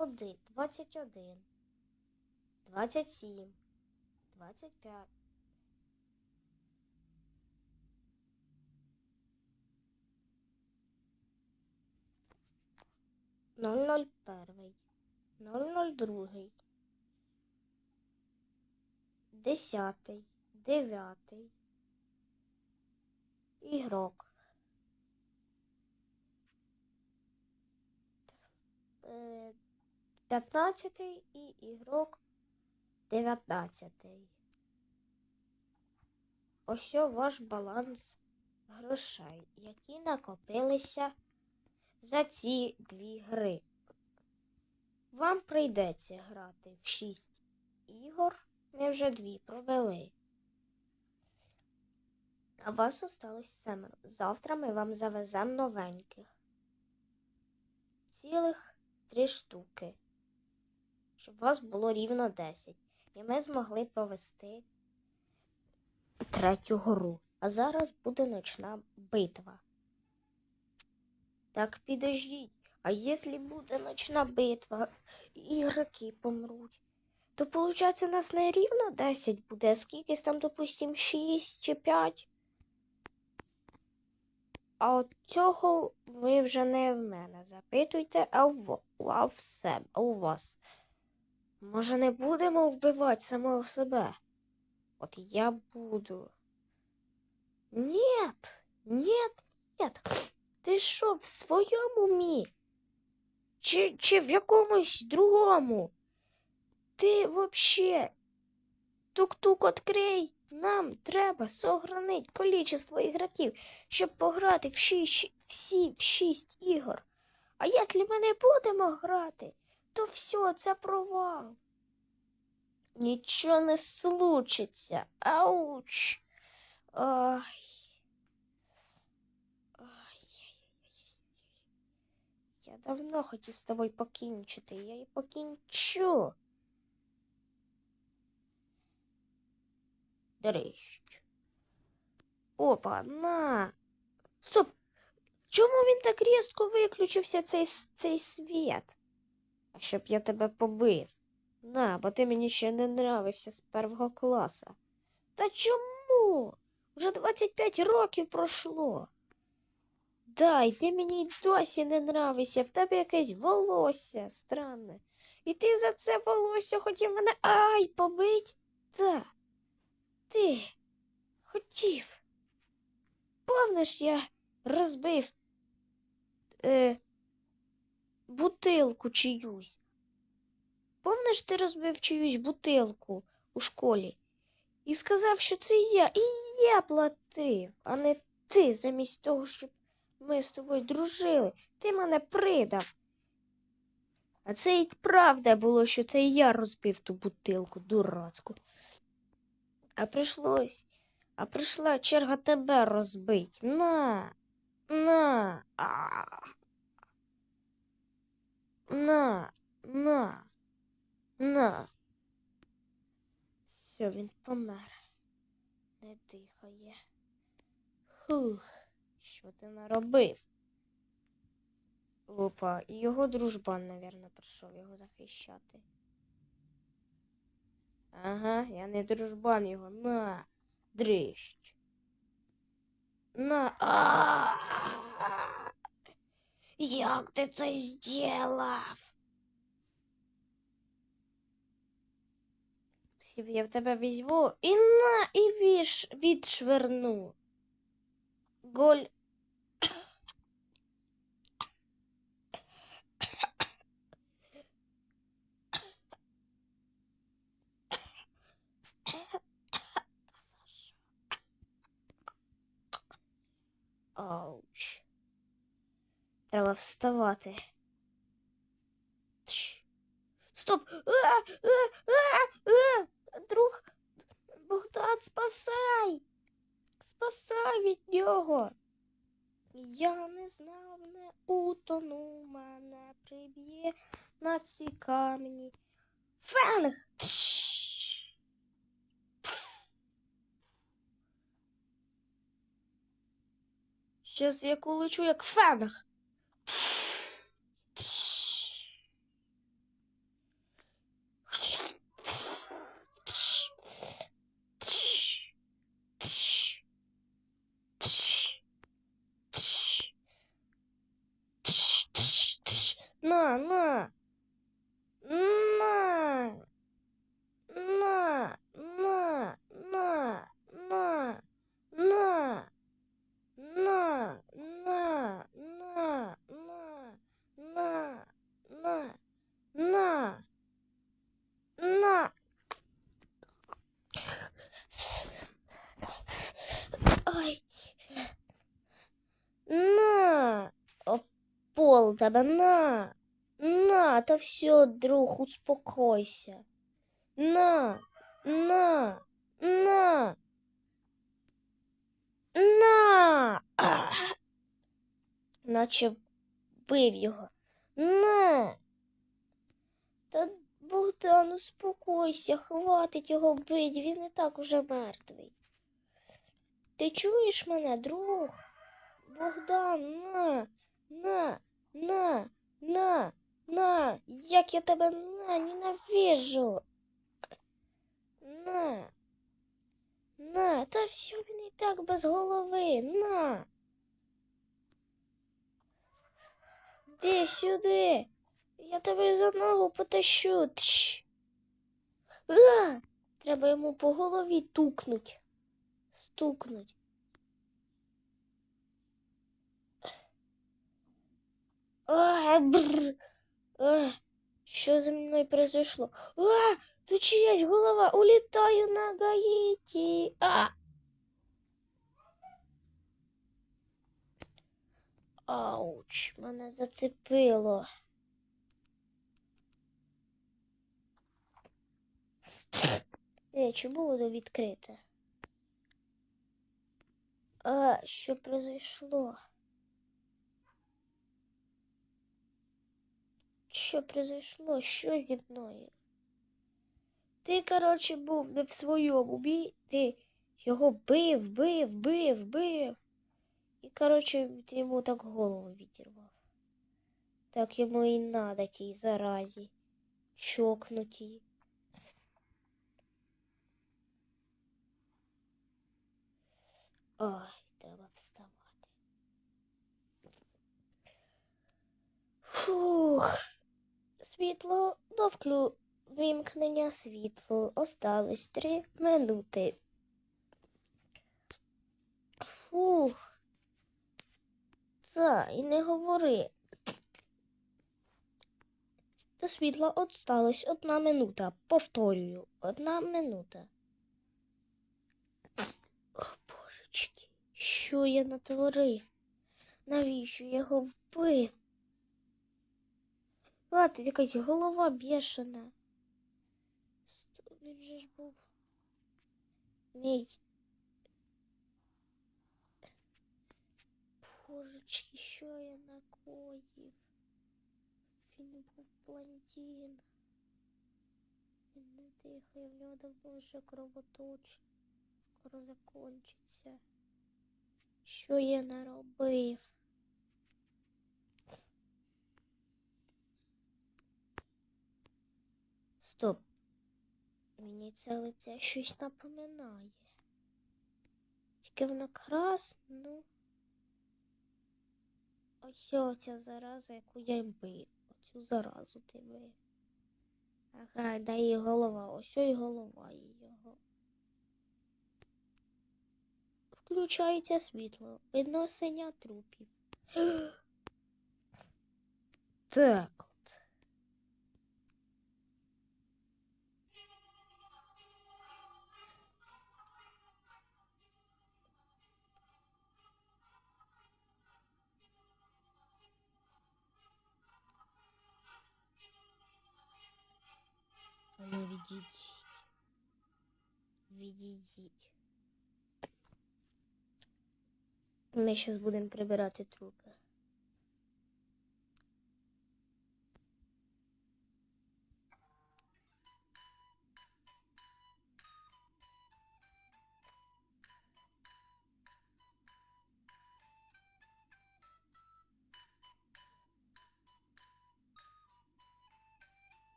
один, двадцять один, двадцять сім, двадцять п'ять. Ноль ноль перший, ноль ноль другий, десятий, дев'ятий, ігрок. Е, П'ятнадцятий і ігрок дев'ятнадцятий. Ось о ваш баланс грошей, які накопилися за ці дві гри. Вам прийдеться грати в шість ігор. Ми вже дві провели. А вас осталось семеро. Завтра ми вам завеземо новеньких. Цілих три штуки. Щоб у вас було рівно 10. І ми змогли провести третю гру. А зараз буде ночна битва. Так підождіть. А якщо буде ночна битва, і ігроки помруть, то виходить, нас не рівно 10 буде, а скількись там, допустим, 6 чи 5. А от цього ви вже не в мене запитуйте, а в, а в себе, а у вас. Може, не будемо вбивати самого себе? От я буду. Нет, нет, нет. Ти що, в своєму умі? Чи, чи в якомусь другому? Ти вообще тук-тук открий. Нам треба сохранити количество ігроків, щоб пограти в шість, всі в шість ігор. А якщо ми не будемо грати, то все, це провал. Нічого не случиться. Ауч. Ай. Я давно хотів з тобою покінчити. Я і покінчу. Дрищ. Опа, на. Стоп. Чому він так різко виключився цей, цей світ? Щоб я тебе побив. На, бо ти мені ще не нравився з першого класа. Та чому? Вже 25 років пройшло. Да, і ти мені й досі не нравишся, в тебе якесь волосся странне. І ти за це волосся хотів мене ай побить? Да. Ти хотів. Помниш, я розбив е, бутилку чиюсь. Помниш, ти розбив чиюсь бутилку у школі і сказав, що це я, і я платив, а не ти, замість того, щоб ми з тобою дружили, ти мене придав. А це й правда було, що це я розбив ту бутилку дурацьку. А прийшлось, а прийшла черга тебе розбить. На, на, а. На, на, на. Все, він помер. Не дихає. Фух, що ти наробив? Опа, і його дружбан, навірно, прийшов його захищати. Ага, я не дружбан його. На, дрищ. На. А. Як ти це зробив? Сів, Я в тебе візьму і на, і віш, відшверну. Голь. Ауч. Треба вставати. Стоп! А, а, а, а! Друг Богдан, спасай! Спасай від нього. Я не знав, не утону, мене приб'є на ці камені. Фенг! Щас я улечу як фенг. Тебе, на. На, та все, друг, успокойся. На, на, на. На. Наче вбив його. На. Та Богдан, успокойся, хватить його бить, він і так уже мертвий. Ти чуєш мене, друг? Богдан, на, на, на, на, на, як я тебе на, ненавижу. На. На, та все він і так без голови. На. Де сюди? Я тебе за ногу потащу. Тш. А! Треба йому по голові тукнуть. Стукнуть. А, бррр. А, що зі мною произошло? А, тут чиясь голова. Улітаю на Гаїті. А. Ауч, мене зацепило. Е, чому воно відкрите? А, що произошло? Що произошло? Що зі мною? Ти, коротше, був не в своєму бі, ти його бив, бив, бив, бив. І, коротше, ти йому так голову відірвав. Так йому і надо тій заразі. Чокнутій. Ой, треба вставати. Фух. Світло до вклю... вимкнення світло. Осталось три минути. Фух. Та, і не говори. До світла осталось одна минута. Повторюю, одна минута. О, божечки, що я натворив? Навіщо я його вбив? А, тут якась голова бешена. Він же ж був. Мій. Божечки, що я накоїв? Він був блондин. Він не дихає, в нього давно вже кровоточить. Скоро закончиться. Що я наробив? Стоп. Мені це лице щось напоминає. Тільки воно красне. Ось оця зараза, яку я й бив. Оцю заразу ти бив. Ага, дай їй голова. Ось і голова його. Включається світло. Видно синя трупів. Так відійдіть. Відійдіть. Ми зараз будемо прибирати трупи.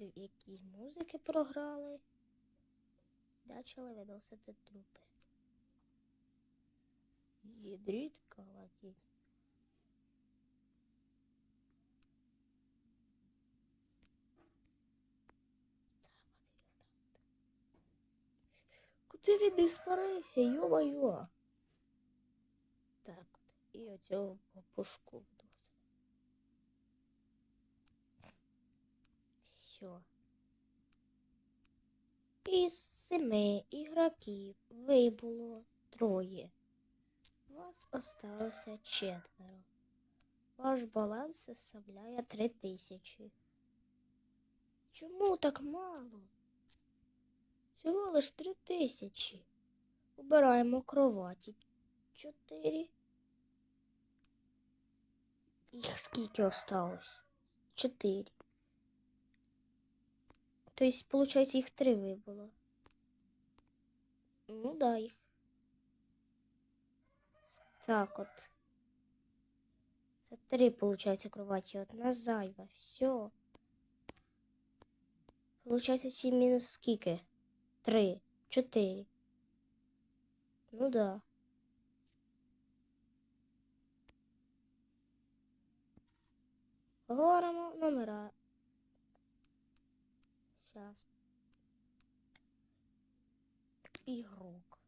Якісь музики програли. почали виносити трупи. Їдріть калатіть. Куди він не спарився, йо-моє? Так. І оцього попушку Все. Із семи ігроків вибуло троє. Вас осталося четверо. Ваш баланс составляє три тисячі. Чому так мало? Всього лиш три тисячі. Убираємо кроваті. Чотири. Їх скільки осталось? Чотири. Тобто, виходить, їх три вибуло. Ну да, їх. Так от. Це три, виходить, кроваті. Одна зайва. Все. Получається, сім мінус скільки? Три. Чотири. Ну да. Говоримо номера. Сейчас. Ігрок.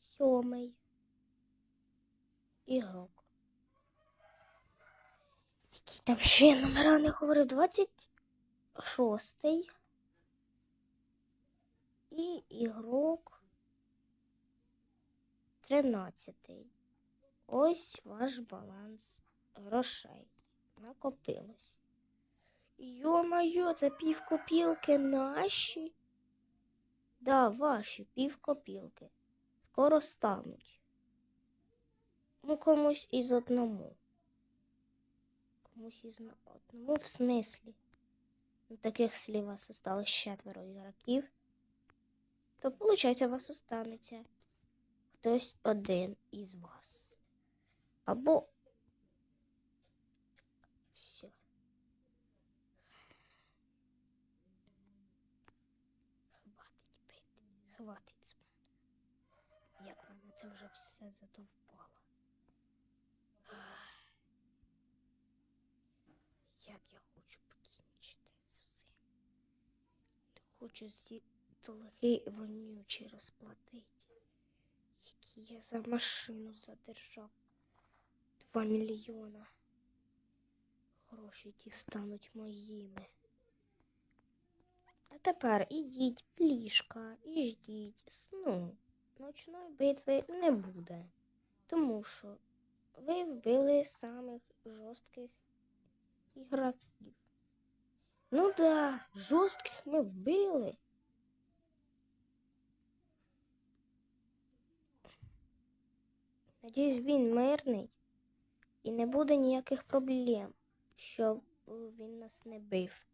Сьомий. Ігрок. Які там ще номера не? Двадцять шостий. І ігрок тринадцятий. Ось ваш баланс грошей. Накопилось. Йо-моє, це півкопілки наші. Да, ваші півкопілки. Скоро стануть. Ну, комусь із одному. Комусь із одному в смислі. Ну, таких слів вас осталось четверо ігроків. То, виходить, вас останеться хтось один із вас. Або все. Хватить пити, хватить з мене. Як мене це вже все задовбало. Як я хочу покінчити з цим. Хочу ці долги вонючі розплатити, які я за машину задержав. Два мільйона. Гроші ті стануть моїми. А тепер ідіть в ліжка і ждіть сну. Ночної битви не буде, тому що ви вбили самих жорстких ігроків. Ну да, жорстких ми вбили. Надіюсь, він мирний і не буде ніяких проблем, щоб він нас не бив.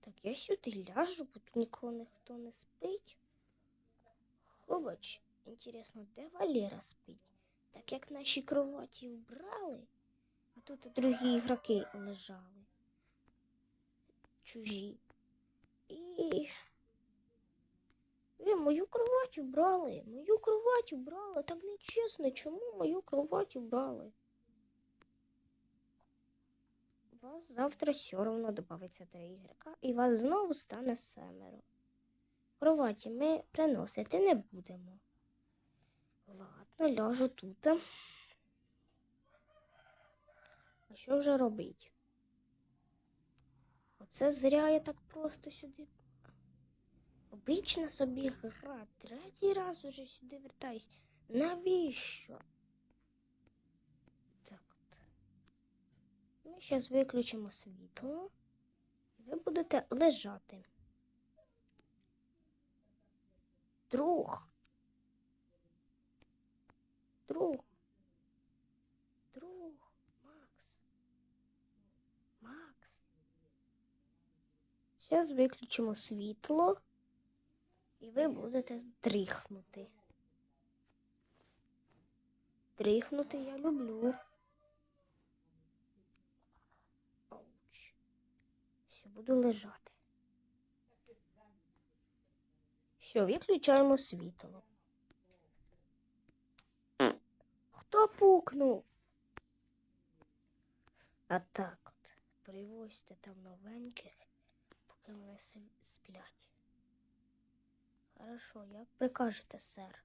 Так, я сюди ляжу, бо тут нікого ніхто не спить. Хобач, інтересно, де Валера спить? Так як наші кроваті вбрали, а тут другі ігроки лежали. Чужі. І. Ви мою кровать убрали. Мою кровать убрали. Так нечесно, чому мою кровать убрали? Вас завтра все одно додається три ігрока, і вас знову стане семеро. Кроваті ми приносити не будемо. Ладно, ляжу тут. А що вже робить? Оце зря я так просто сюди. Обична собі гра. Третій раз уже сюди вертаюсь. Навіщо? Так от. Ми зараз виключимо світло. І ви будете лежати. Друг. Друг. Друг. Макс. Макс. Зараз виключимо світло. І ви будете дріхнути. Дріхнути я люблю. Ауч. Все, буду лежати. Все, виключаємо світло. Хто пукнув? А так от. Привозьте там новеньких, поки вони сплять. Хорошо, як прикажете, сер.